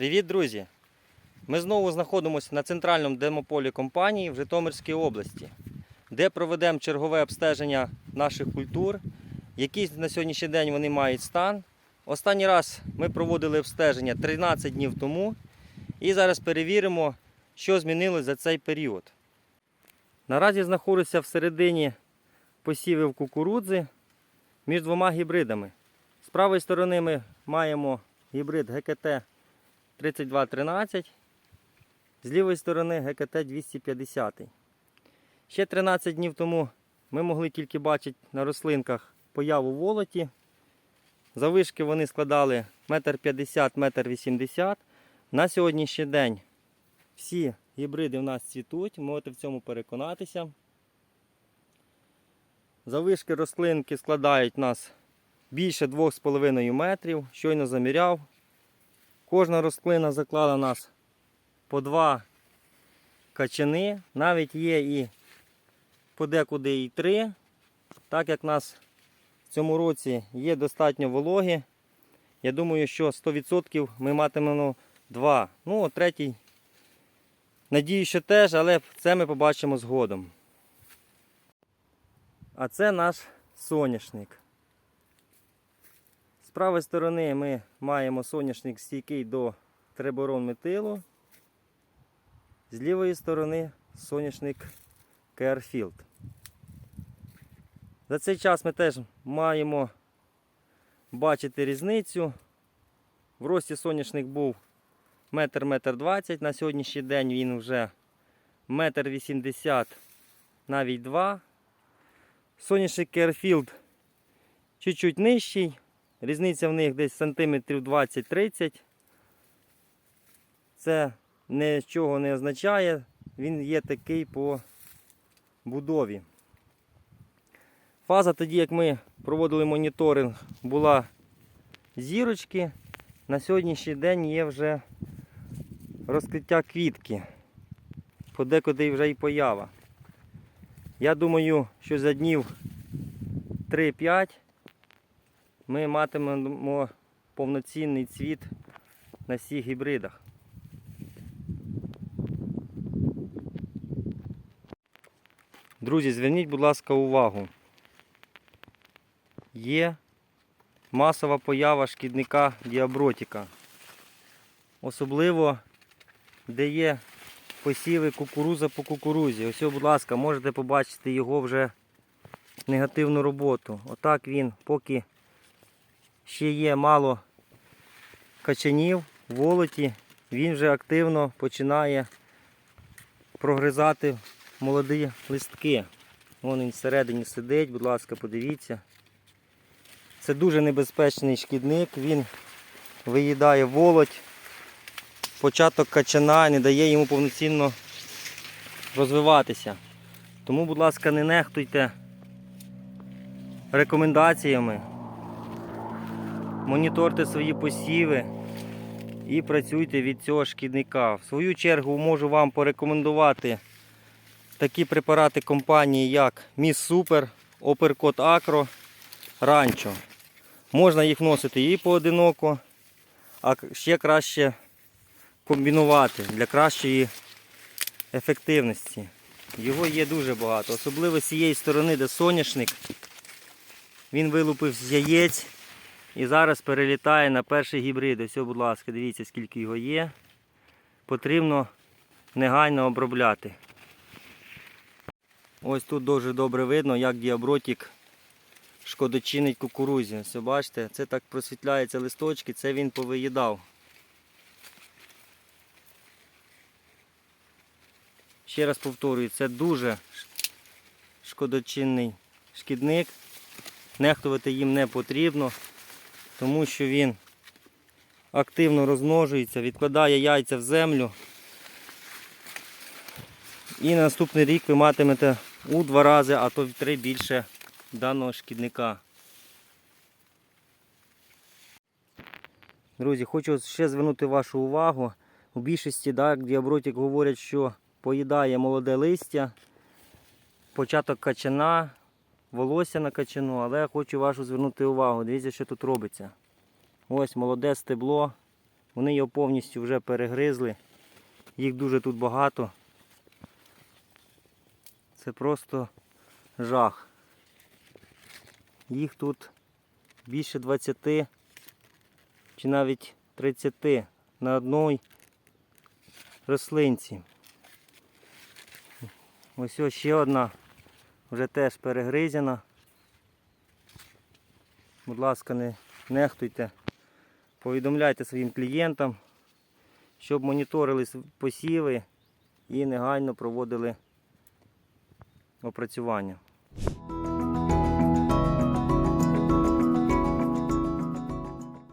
Привіт, друзі! Ми знову знаходимося на центральному демополі компанії в Житомирській області, де проведемо чергове обстеження наших культур, який на сьогоднішній день вони мають стан. Останній раз ми проводили обстеження 13 днів тому і зараз перевіримо, що змінилось за цей період. Наразі знаходжуся всередині посівів кукурудзи між двома гібридами. З правої сторони ми маємо гібрид ГКТ 3213, з лівої сторони ГКТ 250. Ще 13 днів тому ми могли тільки бачити на рослинках появу волоті. Завишки вони складали 1,50 1,80 м. На сьогоднішній день всі гібриди в нас цвітуть, можете в цьому переконатися. Завишки рослинки складають у нас більше 2,5 метрів. Щойно заміряв. Кожна рослина заклала нас по два качани. Навіть є і подекуди і три. Так як нас в цьому році є достатньо вологи, я думаю, що 100% ми матимемо два. Ну, третій. Надію, що теж, але це ми побачимо згодом. А це наш соняшник. З правої сторони ми маємо соняшник стійкий до триборон метилу. З лівої сторони соняшник Керфілд. За цей час ми теж маємо бачити різницю. В рості соняшник був метр метр двадцять. На сьогоднішній день він вже метр вісімдесят, навіть два. Соняшник Керфілд чуть-чуть нижчий. Різниця в них десь сантиметрів 20-30. Це нічого не означає, він є такий по будові. Фаза тоді, як ми проводили моніторинг, була зірочки. На сьогоднішній день є вже розкриття квітки. Подекуди вже і поява. Я думаю, що за днів 3-5 ми матимемо повноцінний цвіт на всіх гібридах. Друзі, зверніть, будь ласка, увагу. Є масова поява шкідника діабротіка. Особливо, де є посіви кукуруза по кукурузі. Ось, будь ласка, можете побачити його вже негативну роботу. Отак він, поки ще є мало качанів, волоті, він вже активно починає прогризати молоді листки. Вон він всередині сидить, будь ласка, подивіться. Це дуже небезпечний шкідник, він виїдає волоть, початок качана не дає йому повноцінно розвиватися. Тому, будь ласка, не нехтуйте рекомендаціями, моніторте свої посіви і працюйте від цього шкідника. В свою чергу можу вам порекомендувати такі препарати компанії, як Міс Супер, Оперкот Акро, Ранчо. Можна їх вносити і поодиноко, а ще краще комбінувати для кращої ефективності. Його є дуже багато, особливо з цієї сторони, де соняшник. Він вилупив з яєць і зараз перелітає на перший гібрид. Ось, будь ласка, дивіться, скільки його є. Потрібно негайно обробляти. Ось тут дуже добре видно, як діабротик шкодочинить кукурузі. Ось бачите, це так просвітляються листочки, це він повиїдав. Ще раз повторюю, це дуже шкодочинний шкідник. Нехтувати їм не потрібно, тому що він активно розмножується, відкладає яйця в землю. І на наступний рік ви матимете у два рази, а то в три більше даного шкідника. Друзі, хочу ще звернути вашу увагу. У більшості так, діабротик говорять, що поїдає молоде листя, початок качана, волосся на але я хочу вашу звернути увагу. Дивіться, що тут робиться. Ось молоде стебло, Вони його повністю вже перегризли. Їх дуже тут багато. Це просто жах. Їх тут більше 20 чи навіть 30 на одній рослинці. Ось ось ще одна, вже теж перегризена. Будь ласка, не нехтуйте. Повідомляйте своїм клієнтам, щоб моніторили посіви і негайно проводили опрацювання.